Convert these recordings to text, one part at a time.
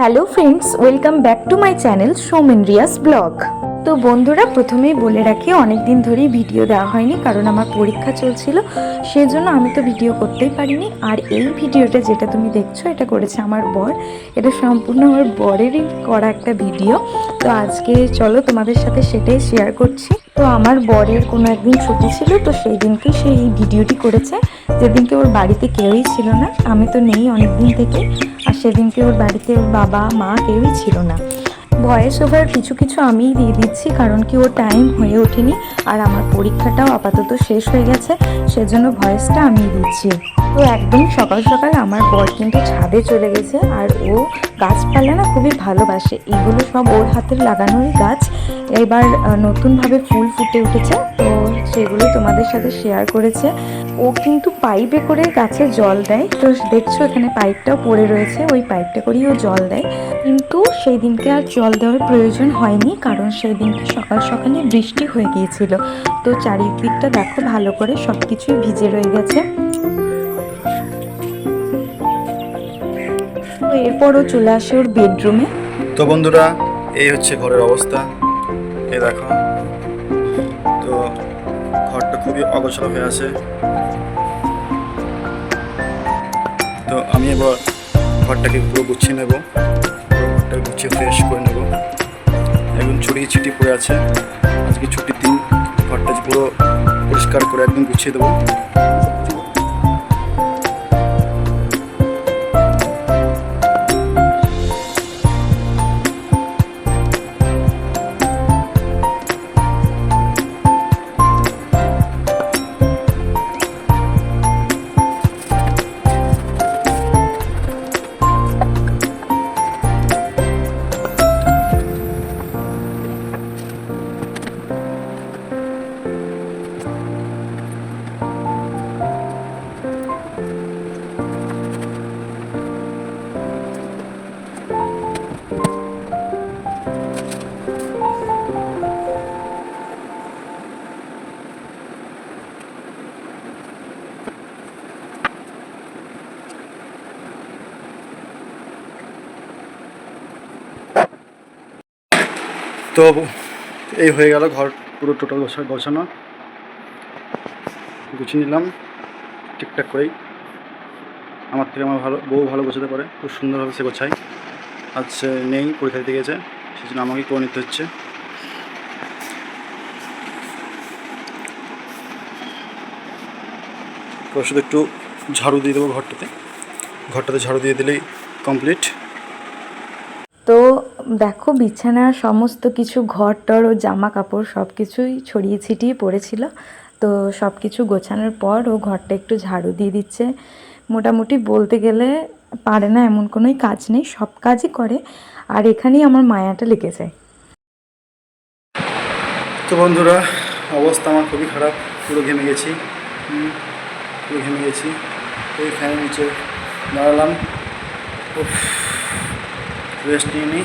Hello friends, welcome back to my channel Somen Riya's blog. তো বন্ধুরা, প্রথমেই বলে রাখি অনেক দিন ধরেই ভিডিও দেওয়া হয়নি, কারণ আমার পরীক্ষা চলছিল, সেজন্য আমি তো ভিডিও করতেই পারিনি। আর এই ভিডিওটা যেটা তুমি দেখছ, এটা করেছে আমার বর। এটা সম্পূর্ণ আমার বরেরই করা একটা ভিডিও। তো আজকে চলো তোমাদের সাথে সেটাই শেয়ার করছি। তো আমার বরের কোনো একদিন ছুটি ছিল, তো সেই দিনকে সে এই ভিডিওটি করেছে। যেদিনকে ওর বাড়িতে কেউই ছিল না, আমি তো নেই অনেক দিন থেকে সেদিনকে ওর বাড়িতে ওর বাবা, মা কেউই ছিল না। ভয়েস ওভার কিছু কিছু আমিই দিয়ে দিচ্ছি, কারণ কি ওর টাইম হয়ে ওঠেনি আর আমার পরীক্ষাটাও আপাতত শেষ হয়ে গেছে, সেজন্য ভয়েসটা আমি দিচ্ছি। তো একদম সকাল সকাল আমার বর কিন্তু ছাদে চলে গেছে আর ও গাছপালা না খুবই ভালোবাসে। এগুলো সব ওর হাতের লাগানোই গাছ। এবার নতুনভাবে ফুল ফুটে উঠেছে, তো সেগুলো তোমাদের সাথে শেয়ার করেছে। ও কিন্তু পাইপে করে গাছে জল দেয়। তো দেখছ এখানে পাইপটাও পড়ে রয়েছে, ওই পাইপটা করেই ও জল দেয়। কিন্তু সেই দিনকে আর জল দেওয়ার প্রয়োজন হয়নি, কারণ সেই দিনকে সকাল সকালে বৃষ্টি হয়ে গিয়েছিল। তো চারিদিকটা দেখো ভালো করে সব কিছুই ভিজে রয়ে গেছে। তো এরপর চলে আসে ওর বেডরুমে। তো বন্ধুরা, এই হচ্ছে ঘরের অবস্থা। এই দেখো খুবই অগোছালো হয়ে আছে। তো আমি এবার ঘরটাকে পুরো গুছিয়ে নেব। ঘরটা গুছিয়ে ফ্রেশ করে নেব। এবং ছুটি চুটি পড়ে আছে। আজকে ছুটির দিন ঘরটা পুরো পরিষ্কার করে একদম গুছিয়ে দেবো। তো এই হয়ে গেল ঘর, পুরো টোটাল গোছানো। গুছিয়ে নিলাম, ঠিকঠাক করেই। আমার থেকে আমার ভালো, বউ ভালো গোছাতে পারে, খুব সুন্দরভাবে সে গোছায়। আজ নেই, পরীক্ষা দিতে গেছে সেই জন্য আমাকেই করে নিতে হচ্ছে। শুধু একটু ঝাড়ু দিয়ে দেবো ঘরটাতে। ঘরটাতে ঝাড়ু দিয়ে দিলেই কমপ্লিট দেখো বিছানার সমস্ত কিছু ঘর টর ও জামা কাপড় সব কিছুই ছড়িয়ে ছিটিয়ে পড়েছিল। তো সব কিছু গোছানোর পর ও ঘরটা একটু ঝাড়ু দিয়ে দিচ্ছে। মোটামুটি বলতে গেলে পারে না এমন কোনোই কাজ নেই, সব কাজই করে। আর এখানেই আমার মায়াটা লেগে যায়। তো বন্ধুরা, অবস্থা আমার খুবই খারাপ, পুরো ঘেমে গেছি। পুরো ঘেমে গেছি। এই ফ্যানের নিচে দাঁড়ালাম। রেস্ট নিয়ে নিই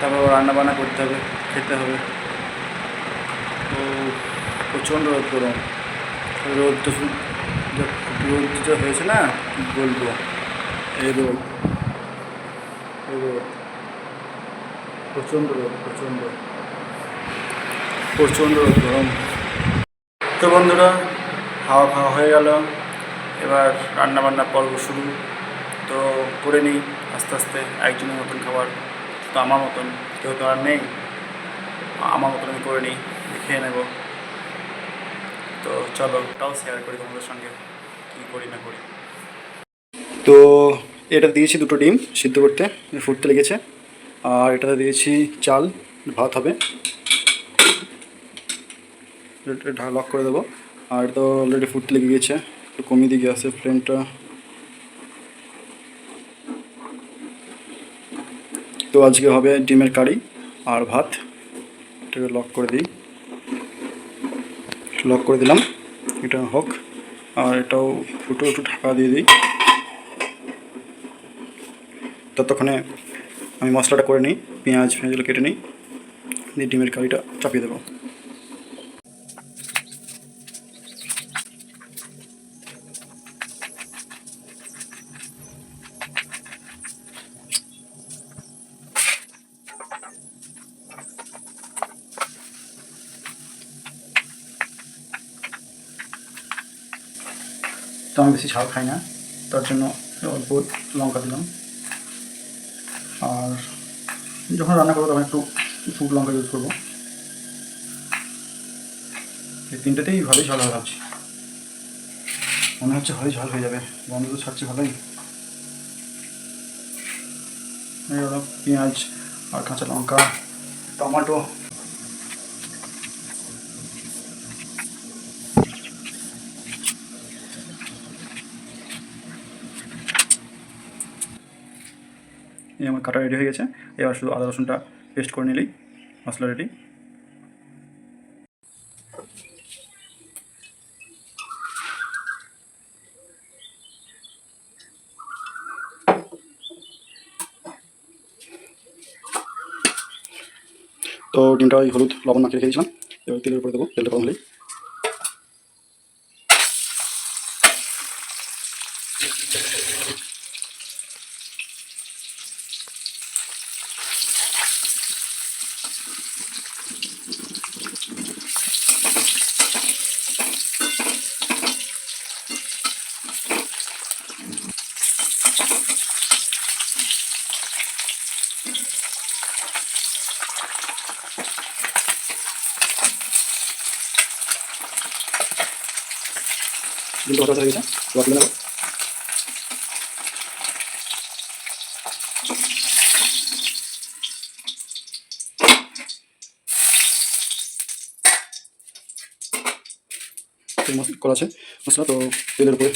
তারপর রান্না বান্না করতে হবে, খেতে হবে। তো প্রচণ্ড রোদ গরম। রোদ যা- রোদ যেটা হয়েছে না বলব, এই রোদ রোদ। প্রচণ্ড রোদ, প্রচণ্ড। প্রচণ্ড রোদ গরম। তো বন্ধুরা, খাওয়া খাওয়া হয়ে গেল। এবার রান্নাবান্না পর্ব শুরু। তো করে নিই আস্তে আস্তে একজনের মতন খাবার। তো আমার মতন কেউ তো আর নেই। আমার মতন আমি করে নিই খেয়ে নেব। তো চলো ওটাও শেয়ার করি তোমাদের সঙ্গে, কী করি না করি। তো এটা দিয়েছি দুটো ডিম সিদ্ধ করতে ফুটতে লেগেছে। আর এটাতে দিয়েছি চাল, ভাত হবে। লক করে দেবো। আর তো অলরেডি ফুটতে লেগে গেছে একটু কমিয়ে দিয়ে গ্যাসের ফ্লেমটা তো আজকে হবে ডিমের কারি আর ভাত। এটাকে লক করে দিই। লক করে দিলাম। এটা হোক। আর এটাও ফুটো একটু ঢাকা দিয়ে দিই। ততক্ষণে আমি মশলাটা করে নিই। পেঁয়াজ ফেঁয়াজগুলো কেটে নিই। দিয়ে ডিমের কারিটা চাপিয়ে দেবো। তো আমি বেশি ঝাল খাই না। তার জন্য অল্প লঙ্কা দিলাম। আর যখন রান্না করব তখন একটু শুকনো লঙ্কা ইউজ করব। এই তিনটাতেই ভালোই ঝাল হবে ভাবছি। মনে হচ্ছে ভালোই ঝাল হয়ে যাবে। গন্ধ তো ছাড়ছে ভালোই। পেঁয়াজ আর কাঁচা লঙ্কা, টমেটো এই আমার কাটা রেডি হয়ে গেছে। এবার শুধু আদা রসুনটা পেস্ট করে নিলেই মশলা রেডি তো ডিমটা ওই হলুদ লবণ মাখিয়ে রেখে দিয়েছিলাম। এবার তেলের উপরে দেবো, তেলটা কম হলেই। ডিমটা ভাজা হয়ে? গেছে এবার তুলে আছে? মশলা তো তেলের উপরে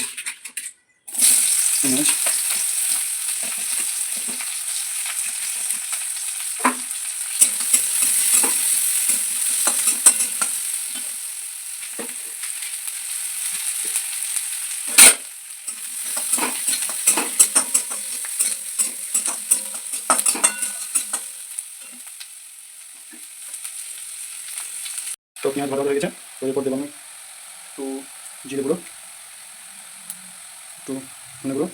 পেঁয়াজ তো পেঁয়াজ ভাজা হয়ে গেছে তো এরপর দেবো আমি। একটু জিরে গুঁড়ো। একটু ধনে গুঁড়ো।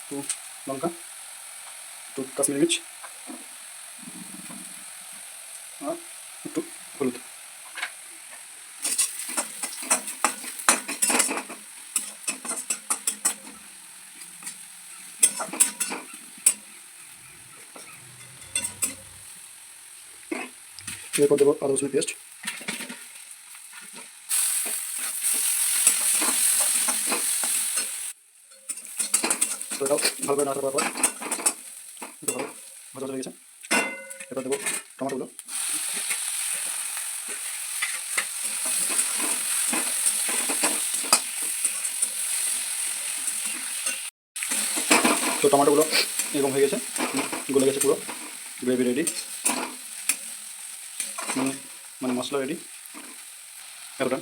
একটু লঙ্কা। একটু কাশ্মীরি মির্চ। আর একটু হলুদ। এরপর দেবো আদা রসুন পেস্ট তো এটাও ভালো করে নাড়াচাড়া করার পর একটু ভালো ভাজা হয়ে গেছে। এবার দেবো টমেটোগুলো। তো টমেটোগুলো এরকম হয়ে গেছে, গলে গেছে পুরো, গ্রেভি রেডি মানে মানে মশলা রেডি এতটা।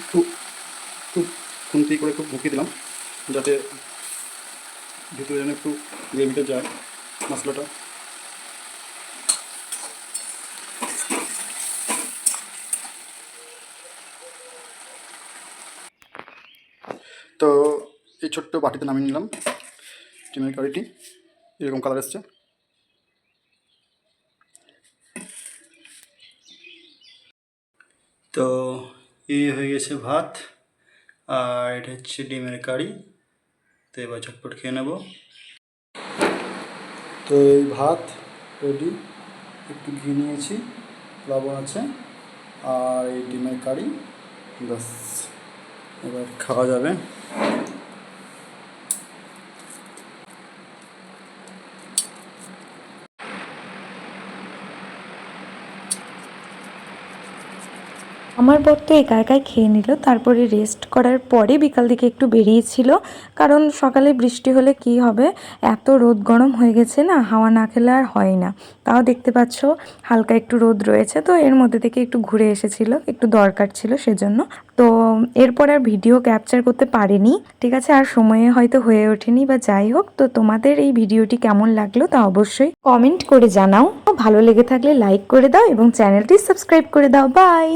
একটু একটু খুন্তি করে একটু ঢুকিয়ে দিলাম, যাতে ভিতরে যেন একটু গ্রেভিটা যায়, মশলাটা। তো এই ছোট্ট বাটিতে নামিয়ে নিলাম চিমের কারিটি, এরকম কালার এসছে। তো এই হয়ে গেছে ভাত, আর এটা হচ্ছে ডিমের কারি। তো এবার ঝটপট খেয়ে নেব। তো এই ভাত রেডি একটু ঘি নিয়েছি, লবণ আছে, আর এই ডিমের কারি, ব্যাস, এবার খাওয়া যাবে। আমার বর তো একা একাই খেয়ে নিল, তারপরে রেস্ট করার পরে বিকাল দিকে একটু বেরিয়েছিল। কারণ সকালে বৃষ্টি হলে কি হবে? এত রোদ গরম হয়ে গেছে না, হাওয়া না খেলে আর হয় না। তাও দেখতে পাচ্ছ, হালকা একটু রোদ রয়েছে, তো এর মধ্যে থেকে একটু ঘুরে এসেছিল, একটু দরকার ছিল সেজন্য। তো এরপর আর ভিডিও ক্যাপচার করতে পারিনি, ঠিক আছে? আর সময়ে হয়তো হয়ে ওঠেনি বা যাই হোক, তো তোমাদের এই ভিডিওটি কেমন লাগল তা অবশ্যই কমেন্ট করে জানাও। ভালো লেগে থাকলে লাইক করে দাও এবং চ্যানেলটি সাবস্ক্রাইব করে দাও। বাই